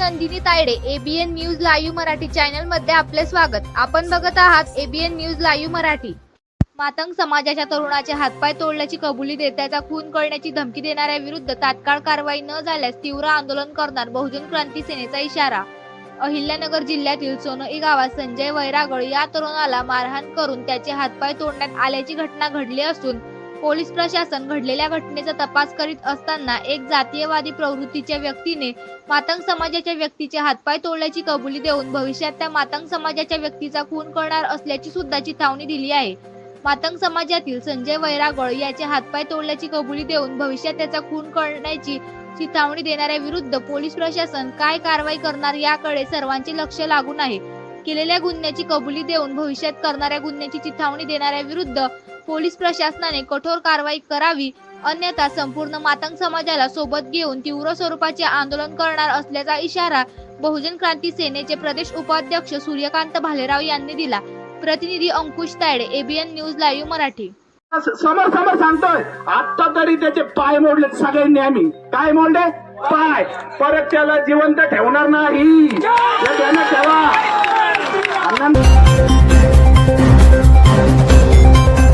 Nandini Tayade ABN news live Marathi चॅनलमध्ये आपले स्वागत. आपण बघत आहात ABN news live Marathi. Matang समाजाच्या तरुणाचे हातपाय तोडल्याची कबुली देत त्याचा खून करण्याची धमकी देणाऱ्या विरुद्ध तात्काळ कारवाई न झाल्यास तीव्र आंदोलन करणार बहुजन क्रांती सेनेचा इशारा. अहिल्यानगर जिल्ह्यातील सोनई गावात संजय वैरागळ या तरुणाला मारहाण करून त्याचे हातपाय तोडण्यात आल्याची घटना घडली असून पोलीस प्रशासन घडलेल्या घटनेचा तपास करीत असताना एक जातीयवादी प्रवृत्तीच्या व्यक्तीने मातंग समाजाच्या व्यक्तीचे हातपाय तोडल्याची कबुली देऊन भविष्यात त्या मातंग समाजाच्या व्यक्तीचा खून करणार असल्याची सुद्धा चिथावणी दिली आहे. मातंग समाजातील संजय वैरागळ याचे हातपाय तोडल्याची कबुली देऊन भविष्यात त्याचा खून करण्याची चिथावणी देणाऱ्या विरुद्ध पोलीस प्रशासन काय कारवाई करणार याकडे सर्वांचे लक्ष लागून आहे. केलेल्या गुन्ह्याची कबुली देऊन भविष्यात करणाऱ्या गुन्ह्याची चिथावणी देणाऱ्या विरुद्ध पोलीस प्रशासनाने कठोर कारवाई करावी अन्यथा संपूर्ण मातंग समाजाला सोबत घेऊन तीव्र स्वरूपाचे आंदोलन करणार असल्याचा इशारा बहुजन क्रांती सेनेचे प्रदेश उपाध्यक्ष सूर्यकांत भालेराव यांनी दिला. प्रतिनिधी Ankush Tayade ABN news live Marathi. समोर समोर सांगतोय. आता तरी त्याचे पाय मोडले सगळ्यांनी आम्ही. काय मोडले? पाय. परत त्याला जिवंत ठेवणार नाही.